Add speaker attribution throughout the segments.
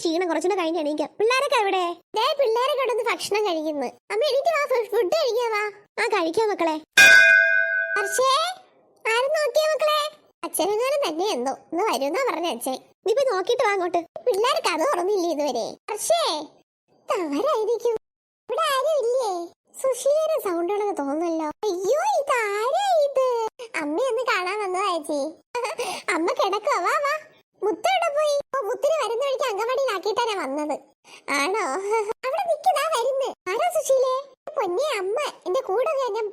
Speaker 1: ക്ഷീണം കുറച്ചുകൂടെ കഴിഞ്ഞ് എണീക്കാം. പിള്ളേരൊക്കെ എവിടെ? ദേ പിള്ളേരെ കിടന്ന് ഭക്ഷണം കഴിക്കുന്നു. അമ്മ എണീറ്റ് വാ ഫുഡ് കഴിക്കാവാ ആ കഴിക്കാം മക്കളെ. ഹർഷേ ആരും നോക്കിയ മക്കളെ? അച്ഛനെങ്ങാനും തന്നെ എന്തോ. ഇന്ന് വരുന്നാ പറഞ്ഞ അച്ഛൻ. നീ പോയി നോക്കിട്ട് വാ അങ്ങോട്ട്. പിള്ളേർക്ക് അത് തുറന്നില്ലേ ഇതുവരെ? ഹർഷേ തവരായിരിക്കും ഇവിടെ ആരും ഇല്ലേ? സുശീലയുടെ സൗണ്ടുകളൊക്കെ തോന്നുന്നല്ലോ. അയ്യോ ഇത് ആരാ ഇത്? അമ്മ ഒന്ന് കാണാൻ വന്നതാ ചേച്ചി. അമ്മ കിടക്കോ വാ വാ. മുത്ത എവിടെ പോയി? അങ്കവാടിയിലാക്കിയിട്ടാണ് വന്നത്. ആണോ? അവിടെ നിൽക്കുന്നതാ വരുന്നു. ആരാ സുശീലേ? പൊന്നെ അമ്മ. എന്റെ കൂടെ ഞാൻ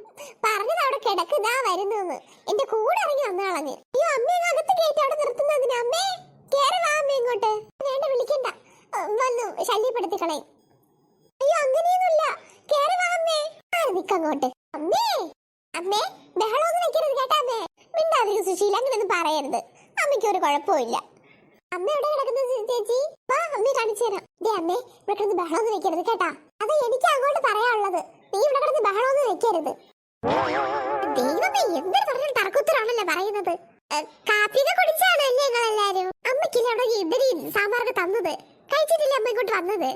Speaker 1: പറഞ്ഞത് അവിടെ കിടക്കുന്നതാ വരുന്നെന്ന്. എന്റെ കൂടെ ഇറങ്ങി വന്നു കളഞ്ഞ് അയ്യോ അമ്മ അകത്ത് കയറ്റി അവിടെ നിർത്തുന്നതിന് അമ്മേ കേറി വാ അമ്മ ഇങ്ങോട്ട്. വേണ്ട വിളിക്കണ്ട. വന്നു ശല്യപ്പെടുത്തി കളയും അയ്യോ അങ്ങനെയൊന്നുമില്ല. കേറി വാ അമ്മേ. ആര് നിക്കങ്ങോട്ട് അമ്മേ അമ്മേ ബഹളമൊന്നും വെക്കരുത് കേട്ടാ അമ്മേ. മിണ്ടാതിരി സുശീല അങ്ങനെയൊന്നും പറയരുത്. അമ്മയ്ക്ക് ഒരു കുഴപ്പമില്ല അമ്മ എവിടെ കിടക്കുന്നത് ചേച്ചി? വാ അമ്മയെ കാണിച്ചു തരാം. ദേ അമ്മേ ഇവിടെ കിടന്ന് ബഹളമൊന്നും വെക്കരുത് കേട്ടാ. അത് എനിക്ക് അങ്ങോട്ട് പറയാനുള്ളത്. നീ ഇവിടെ കിടന്ന് ബഹളമൊന്നും വെക്കരുത്. ദൈവമേ പറഞ്ഞ പറയുന്നത്? തന്നത്? കഴിച്ചിട്ടില്ല അമ്മ ഇങ്ങോട്ട് വന്നത്?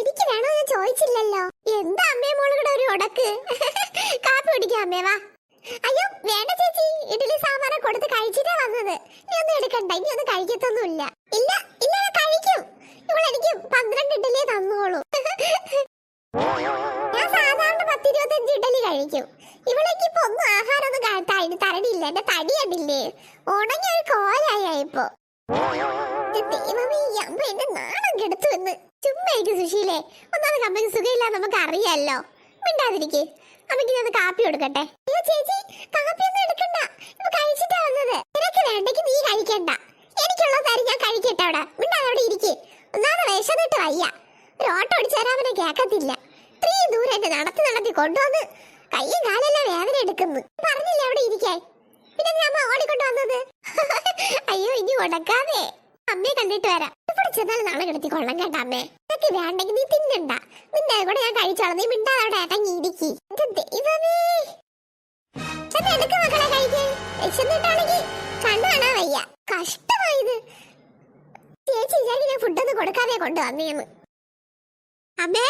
Speaker 1: എനിക്ക് വേണോ ഞാൻ ചോദിച്ചില്ലല്ലോ. എന്താ അമ്മയെ മോളുകൂടെ ഒരു ഉടക്ക്? കാപ്പി കുടിക്കാം അമ്മേ വാ. അയ്യോ വേണ്ട ചേച്ചി. ഇഡലി സാമ്പാറ കൊടുത്ത് കഴിച്ചിട്ടേ വന്നത്. നീ ഒന്നും എടുക്കണ്ട. ഇനി ഒന്നും കഴിക്കത്തൊന്നുമില്ല. ഇല്ല ഇല്ല കഴിക്കും. ഇവൾ എനിക്ക് പന്ത്രണ്ട് ഇഡ്ഡലി തന്നോളൂ. ഞാൻ സാധാരണ പത്തിരുപത്തഞ്ച് ഇഡ്ഡലി കഴിക്കും. ഇവളേക്ക് ഇപ്പൊ ഒന്നും ആഹാരം ഒന്നും തരണില്ല. എന്റെ തടി കണ്ടില്ലേ? ഉണങ്ങി ഒരു കോലായ ഇപ്പൊ. ഒന്നാമത് അമ്മയ്ക്ക് സുഖമില്ല നമുക്ക് അറിയാലോ മിണ്ടാതിരിക്കേ. അമ്മയ്ക്ക് ഞാൻ കാപ്പി കൊടുക്കട്ടെ. ചേച്ചി കാപ്പി ഒന്നും എടുക്കണ്ട ഇപ്പൊ കഴിച്ചിട്ടാ വന്നത് നിനക്ക് വേണ്ടെങ്കിൽ നീ കഴിക്കണ്ട എനിക്കുള്ള കാര്യം ഞാൻ കഴിക്കട്ടെ അവിടെ മിണ്ടാതെ അവിടെ ഇരിക്ക് ഒന്നാമത് വിശന്നിട്ട് വയ്യ ഒരു ഓട്ടോ ഓടിച്ചു തരാമനെ കേക്കത്തില്ല ഇത്രയും ദൂരം എന്നെ നടത്തി നടത്തി കൊണ്ടുവന്ന്. കയ്യും കാലെല്ലാം വേദന എടുക്കുന്നു. പറഞ്ഞില്ലേ അവിടെ ഇരിക്കാൻ? പിന്നെ അമ്മ ഓടിക്കൊണ്ട് വന്നത് അയ്യോ ഇനി ഉടക്കാതെ അമ്മയെ കണ്ടിട്ട് വരാം. ഇവിടെ ചെന്നാൽ നാളെ കിടത്തി കൊള്ളാം കേട്ടാ അമ്മേ. നിനക്ക് വേണ്ടെങ്കിൽ നീ തിന്നണ്ട. നിന്റെ കൂടെ ഞാൻ കഴിച്ചോളാം. നീ മിണ്ടാ അവിടെ ഇറങ്ങി ഇരിക്കി. ദൈവമേ. എടുക്ക മക്കളെ കഴിക്കാൻ. വിശന്നിട്ടാണെങ്കിൽ കണ്ണു കാണാൻ വയ്യ. കഷ്ടമായത്. ചേച്ചി വിചാരിക്കും ഞാൻ ഫുഡൊന്നും കൊടുക്കാതെ കൊണ്ടുവന്നേന്ന്. അമ്മേ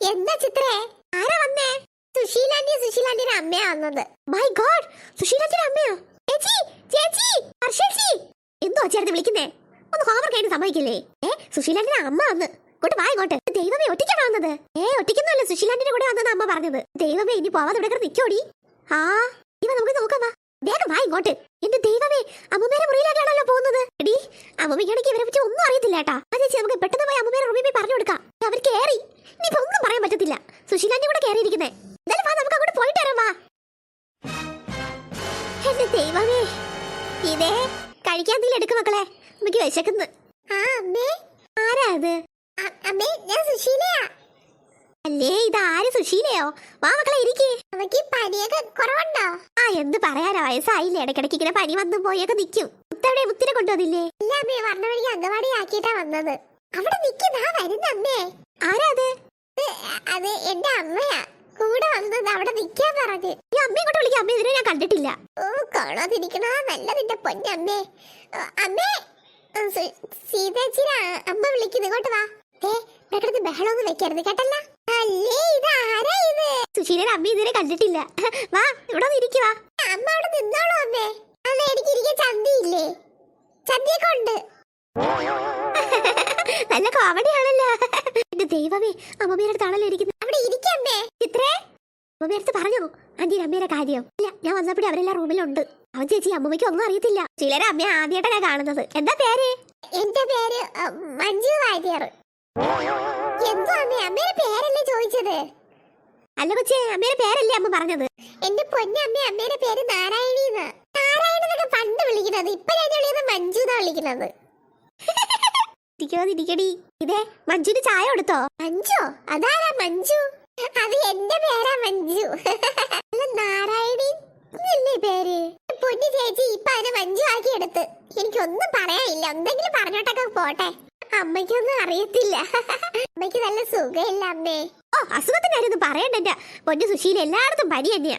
Speaker 1: എന്താ ചിത്രേ? ആരാ വന്നേ? സുശീലാന്റി സുശീലാന്റിയുടെ അമ്മയാ വന്നത്. മൈ ഗോഡ് സുശീലാന്റിയുടെ അമ്മയോ? ചേച്ചി ചേച്ചി ഹർഷേച്ചി. എന്തോ ചേർത്ത് വിളിക്കുന്നേ? ഒന്ന് ഹോംവർക്ക് ആയിട്ട് സമ്മതിക്കില്ലേ? ഏ സുശീലാന്റിന്റെ അമ്മ വന്ന്. ഇങ്ങോട്ട് വാ ഇങ്ങോട്ട്. ദൈവമേ ഒറ്റയ്ക്കാണോ വന്നത്? ഏ ഒറ്റയ്ക്കൊന്നുമല്ല സുശീലാന്റിന്റെ കൂടെ വന്നത് അമ്മ പറഞ്ഞത്. ദൈവമേ ഇനി പോവാതെ ഇവിടെ നിൽക്കോടി ആ ഇവ നമുക്ക് നോക്കാം വാ. വേഗം വാ ഇങ്ങോട്ട്. എന്റെ ദൈവമേ അമ്മമ്മേരെ മുറിയിലേക്കാണല്ലോ പോകുന്നത്. എടി അമ്മമ്മയ്ക്കാണെങ്കിൽ ഇവരെ പറ്റി ഒന്നും അറിയത്തില്ല കേട്ടാ അതെ ചേച്ചി നമുക്ക് പെട്ടെന്ന് പോയി അമ്മമ്മേരെ റൂമിൽ പറഞ്ഞു കൊടുക്കാം. അവർ കേറി. ഇനിയിപ്പോ ഒന്നും പറയാൻ പറ്റത്തില്ല. സുശീലാന്റെ കൂടെ കയറിയിരിക്കുന്നേ എന്തായാലും വാ നമുക്ക് അങ്ങോട്ട് പോയിട്ട് വരാം വാ. എന്റെ ദൈവമേ. ഇതേ കഴിക്കാൻ എന്തെങ്കിലും എടുക്കും മക്കളെ. നമുക്ക് വിശക്കുന്നു. ആ അമ്മേ. ആരാ അത്? അമ്മേ ഞാൻ സുശീലയാ. അല്ലേ ഇത് ആര് സുശീലയോ? വാ മക്കളെ ഇരിക്കേ. നമുക്ക് പനിയൊക്കെ കുറവുണ്ടോ? ആ എന്ത് പറയാനാ വയസ്സായില്ലേ ഇടയ്ക്കിടയ്ക്ക് ഇങ്ങനെ പനി വന്നു പോയൊക്കെ നിൽക്കും മുത്തവിടെ മുത്തിനെ കൊണ്ടുവന്നില്ലേ? ഇല്ല അമ്മേ വന്ന വഴിക്ക് അംഗവാടി ആക്കിയിട്ടാ വന്നത്. അവിടെ വരുന്ന അമ്മേ. ആരാ അത്? അത് എന്റെ അമ്മയാ. കൂടെ വന്നത് അവിടെ നിൽക്കാൻ പറഞ്ഞു. ഈ അമ്മയെ കൊണ്ട് വിളിക്കാം അമ്മ ഇതിനെ ഞാൻ കണ്ടിട്ടില്ല. ഓ കാണാതിരിക്കണ നല്ല നിന്റെ പൊന്നമ്മേ അമ്മേ. സീതേച്ചിയുടെ അമ്മ വിളിക്കുന്നു ഇങ്ങോട്ട് വാ. ഏ ഇവിടുത്തെ ബഹളമൊന്നും വെക്കരുത് കേട്ടല്ല. ഇത്? അമ്മ ഇതിനെ കണ്ടിട്ടില്ല. വാ ഇവിടെ ഇരിക്കുവാ അമ്മ അവിടെ നിന്നോളൂ അമ്മേ. അമ്മ എനിക്ക് ഇരിക്കാൻ ചന്തിയില്ലേ? ചന്തിയൊക്കെ ഉണ്ട്. നല്ല കോമഡിയാണല്ലോ എന്റെ ദൈവമേ അമ്മമ്മയുടെ അടുത്താണല്ലോ ഇരിക്കുന്നത് അവിടെ ഇരിക്കമ്മേ ഇത്രേ? അമ്മമ്മയുടെ അടുത്ത് പറഞ്ഞു. ആന്റിയുടെ അമ്മയുടെ കാര്യം. ഇല്ല ഞാൻ വന്നപ്പോഴേ അവരെല്ലാം റൂമിലുണ്ട്. അവൻ ചേച്ചി അമ്മമ്മയ്ക്ക് ഒന്നും അറിയത്തില്ല. ചിലരെ അമ്മയെ ആദ്യമായിട്ടാണ് കാണുന്നത്. എന്താ പേര്? എന്റെ പേര് മഞ്ജു വാര്യർ. എന്തോ അമ്മേ? അമ്മയുടെ പേരല്ലേ ചോദിച്ചത്? അല്ല കൊച്ചേ അമ്മയുടെ പേരല്ലേ അമ്മ പറഞ്ഞത്? എന്റെ പൊന്നമ്മ അമ്മയുടെ പേര് നാരായണി നാരായണ എന്നൊക്കെ പണ്ട് വിളിക്കുന്നത് ഇപ്പൊ ഞാൻ വിളിക്കുന്നത് മഞ്ജു എന്നാ വിളിക്കുന്നത്. ഇരിക്കടി ഇതേ മഞ്ജുന് ചായ കൊടുത്തോ? മഞ്ജു? അതാരാ മഞ്ജു? അത് എന്റെ പേരാ മഞ്ജു. അല്ല നാരായണി എന്നല്ലേ പേര്? പൊന്നു ചേച്ചി ഇപ്പൊ അതിനെ മഞ്ജു ആക്കി എടുത്ത്. എനിക്കൊന്നും പറയാനില്ല. എന്തെങ്കിലും പറഞ്ഞോട്ടൊക്കെ പോട്ടെ. അമ്മയ്ക്കൊന്നും അറിയത്തില്ല. അമ്മയ്ക്ക് നല്ല സുഖമില്ല അമ്മേ. ഓ അസുഖത്തിന്റെ കാര്യം പറയണ്ട പൊന്നു സുശീല. എല്ലായിടത്തും പനി തന്നെയാ.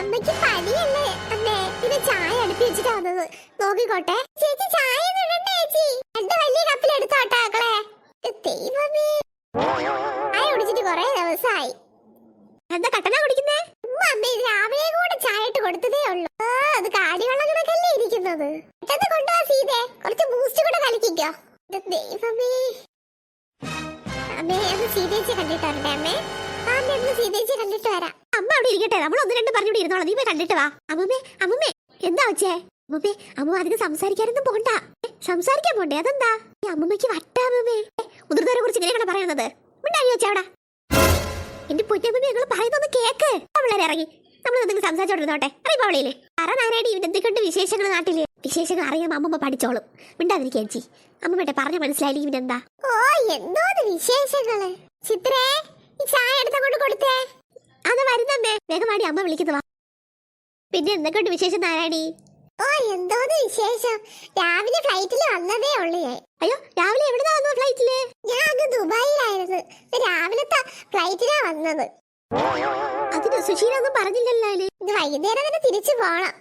Speaker 1: അമ്മയ്ക്ക് പനിയല്ലേ അമ്മേ. പിന്നെ ചായ അടുപ്പി വെച്ചിട്ട് വന്നത്. നോക്കിക്കോട്ടെ. ചേച്ചി ചായ ചേച്ചി. രണ്ട് വലിയ കപ്പിൽ എടുത്തോ ദൈവമേ. ചായ കുടിച്ചിട്ട് കൊറേ ദിവസമായി
Speaker 2: എന്താ കട്ടനാ കുടിക്കുന്നേ?
Speaker 1: അമ്മ രാവിലെ കൂടെ ചായ ഇട്ട് കൊടുത്തതേ ഉള്ളൂ. അത് കാടിവെള്ളം കണക്കല്ലേ ഇരിക്കുന്നത്. പെട്ടെന്ന് കൊണ്ടുപോവാ സീതേ കുറച്ച് ബൂസ്റ്റ് കൂടെ കലക്കിക്കോ ഇത് ദൈവമേ. അമ്മേ കണ്ടിട്ട് കണ്ടിട്ട്
Speaker 2: അമ്മ അവിടെ ഇരിക്കട്ടെ. ഒന്ന് രണ്ട് നീ കണ്ടിട്ട് വാ. എന്താ വെച്ചേ അമ്മ സംസാരിക്കാനൊന്നും പോണ്ട. സംസാരിക്കാൻ പോണ്ടേ? അതെന്താ? ഈ അമ്മൂമ്മയ്ക്ക് വട്ടാ കുറിച്ച് ഇങ്ങനെയാണ് പറയുന്നത് കേക്ക്. അവളെ ഇറങ്ങി. നമ്മൾ എന്തെങ്കിലും സംസാരിച്ചോണ്ടിരുന്നോട്ടെ. അവളിയില്ലേ ഇവൻ എന്തൊക്കെയുണ്ട് വിശേഷങ്ങൾ നാട്ടിൽ? വിശേഷങ്ങൾ അറിയാൻ അമ്മമ്മ പഠിച്ചോളും. മിണ്ടാതിരിക്കുക ചേച്ചി. അമ്മമ്മട്ടെ പറഞ്ഞു മനസ്സിലായില്ല ഇവനെന്താ?
Speaker 1: ഓ എന്തോന്ന് വിശേഷങ്ങൾ? ചിത്രേ ഈ ചായ എടുത്തങ്ങോട്ട് കൊടുത്തേ.
Speaker 2: അത് വരുന്നമ്മേ. വേഗമാടി അമ്മ വിളിക്കുന്നു വാ. പിന്നെ എന്തൊക്കെയുണ്ട് വിശേഷം നാരായണി?
Speaker 1: ഓ എന്തോന്ന് വിശേഷം? രാവിലെ ഫ്ലൈറ്റിൽ വന്നതേ ഉള്ളൂ ഞാൻ.
Speaker 2: അയ്യോ രാവിലെ എവിടുന്നാ വന്നു ഫ്ലൈറ്റിൽ
Speaker 1: ഞാൻ അങ്ങ് ദുബായിലായിരുന്നു. രാവിലെ രാവിലത്തെ ഫ്ലൈറ്റിലാ വന്നത്.
Speaker 2: അതിന് സുശീല ഒന്നും പറഞ്ഞില്ലല്ലോ
Speaker 1: ഇത് വൈകുന്നേരം തന്നെ തിരിച്ചു പോണം.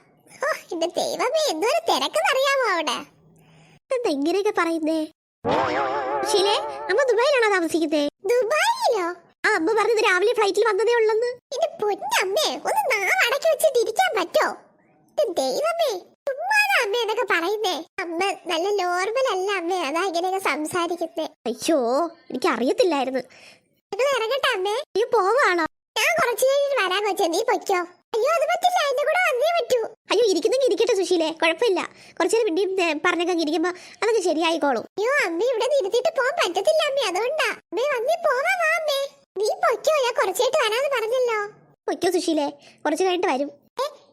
Speaker 1: ഓ എന്റെ ദൈവമേ എന്തോരം തിരക്കെന്നറിയാമോ അവിടെ?
Speaker 2: എന്താ ഇങ്ങനെയൊക്കെ പറയുന്നേ? സുശീലേ അമ്മ ദുബായിലാണോ താമസിക്കുന്നേ?
Speaker 1: ദുബായിലോ?
Speaker 2: ആ അമ്മ പറഞ്ഞത് രാവിലെ ഫ്ലൈറ്റിൽ വന്നതേ ഉള്ളെന്ന്.
Speaker 1: എന്റെ പൊന്നമ്മേ ഒന്ന് നാം അടക്കി വെച്ചിട്ട് ഇരിക്കാൻ പറ്റോ? എന്റെ ദൈവമേ ചുമ്മാതാ അമ്മ എന്നൊക്കെ പറയുന്നേ. അമ്മ നല്ല നോർമൽ അല്ല അമ്മേ അതാ ഇങ്ങനെയൊക്കെ സംസാരിക്കുന്നേ.
Speaker 2: അയ്യോ എനിക്ക് അറിയത്തില്ലായിരുന്നു
Speaker 1: ഞങ്ങൾ ഇറങ്ങട്ടെ അമ്മേ?
Speaker 2: നീ പോവാണോ?
Speaker 1: ഞാൻ കുറച്ചു കഴിഞ്ഞിട്ട് വരാൻ കൊച്ചേ. നീ പൊയ്ക്കോ. അയ്യോ അത് പറ്റില്ല. എന്റെ കൂടെ വന്നേ പറ്റൂ.
Speaker 2: അയ്യോ ഇരിക്കുന്നെങ്കിൽ ഇരിക്കട്ടെ സുശീലേ. കുഴപ്പമില്ല. കുറച്ചു നേരം പിന്നെയും പറഞ്ഞൊക്കെ ഇരിക്കുമ്പോ അതൊക്കെ ശരിയായിക്കോളും.
Speaker 1: അയ്യോ അമ്മ ഇവിടെ ഇരുത്തിട്ട് പോകാൻ പറ്റത്തില്ല അമ്മേ. അതുകൊണ്ടാ. അമ്മേ വന്നി പോവാ വാ അമ്മേ. നീ പൊയ്ക്കോ. ഞാൻ കുറച്ചായിട്ട് വരാന്ന് പറഞ്ഞല്ലോ.
Speaker 2: പൊയ്ക്കോ സുശീലേ. കുറച്ചു കഴിഞ്ഞിട്ട് വരും.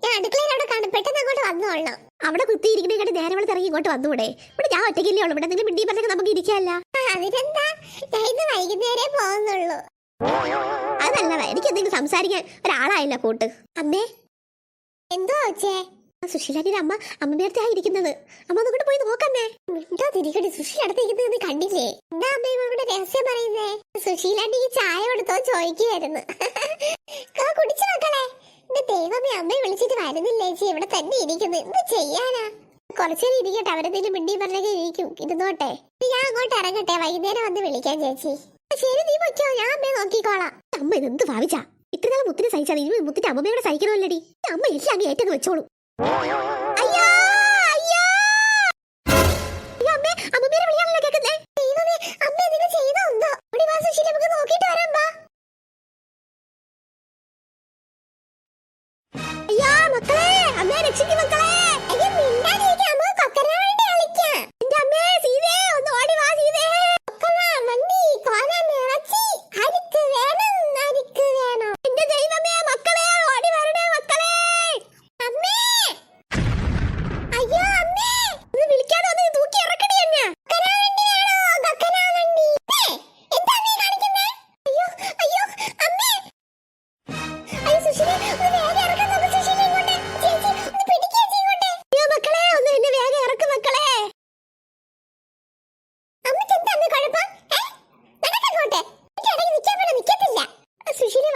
Speaker 1: ഞാൻ അടുക്കളയിൽ അവിടെ കാണും. പെട്ടെന്ന് അങ്ങോട്ട് വന്നോളണം.
Speaker 2: അവിടെ കുത്തിയിരിക്കണേക്കാട്ട് നേരെ വെളുത്ത് ഇറങ്ങി ഇങ്ങോട്ട് വന്നൂടെ ഇവിടെ ഞാൻ ഒറ്റയ്ക്കല്ലേ ഉള്ളൂ. ഇവിടെ നിങ്ങൾ മിണ്ടി പറഞ്ഞൊക്കെ നമുക്ക് ഇരിക്കാല്ല
Speaker 1: അതിനെന്താ? ഞാൻ ഇന്ന് വൈകുന്നേരേ പോകുന്നുള്ളൂ.
Speaker 2: അതല്ല എനിക്ക് എന്തെങ്കിലും സംസാരിക്കാൻ ഒരാളായില്ല കൂട്ട്. അമ്മേ.
Speaker 1: എന്തോ
Speaker 2: സുശീലാന്റെ അമ്മ അമ്മയുടെ ഇരിക്കുന്നത് അമ്മ ഒന്നുകൂടെ പോയി നോക്കമ്മേ
Speaker 1: എന്താ തിരികെ സുശീല അടുത്തിരിക്കുന്നത് കണ്ടില്ലേ? എന്താ അമ്മ ഇവിടെ രഹസ്യം പറയുന്നേ? സുശീലാണ്ടി ഈ ചായ കൊടുത്തോ ചോദിക്കുകയായിരുന്നു. കുടിച്ചു മക്കളെ. എന്റെ ദൈവമേ അമ്മയെ വിളിച്ചിട്ട് വരുന്നില്ലേ ചേച്ചി? ഇവിടെ തന്നെ ഇരിക്കുന്നു. എന്ത് ചെയ്യാനാ? കുറച്ചേരം ഇരിക്കട്ടെ. അവരെന്തെങ്കിലും മിണ്ടി പറഞ്ഞൊക്കെ ഇരിക്കും. ഇരുന്നോട്ടെ. ഞാൻ അങ്ങോട്ട് ഇറങ്ങട്ടെ. വൈകുന്നേരം വന്ന് വിളിക്കാം ചേച്ചി. ശരി നീ പൊയ്ക്കോ. ഞാൻ അമ്മയെ നോക്കിക്കോളാം.
Speaker 2: അമ്മ ഇതെന്ത് ഭാവിച്ചാ? ഇത്ര നാൾ മുത്തിനെ സഹിച്ചാൽ ഇനി മുത്തിന്റെ അമ്മയോടെ സഹിക്കണമല്ലടി? അമ്മ എല്ലാം അങ്ങ് ഏറ്റങ്ങ് വെച്ചോളൂ.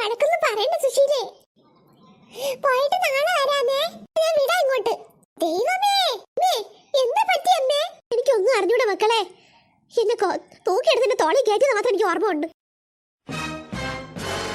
Speaker 1: വഴക്കൊന്നും പറയണ്ട സുശീലേ. പോയിട്ട് നാളെ വരാമേ. ഞാൻ വിടാ ഇങ്ങോട്ട്. ദൈവമേ, എന്താ പറ്റി അമ്മേ?
Speaker 2: എനിക്കൊന്നും അറിഞ്ഞൂടെ മക്കളെ എന്നെ തൂക്കിയെടുത്തിന്റെ തൂക്കിയെടുത്ത് തോളി കയറ്റിയത് മാത്രം എനിക്ക് ഓർമ്മ ഉണ്ട്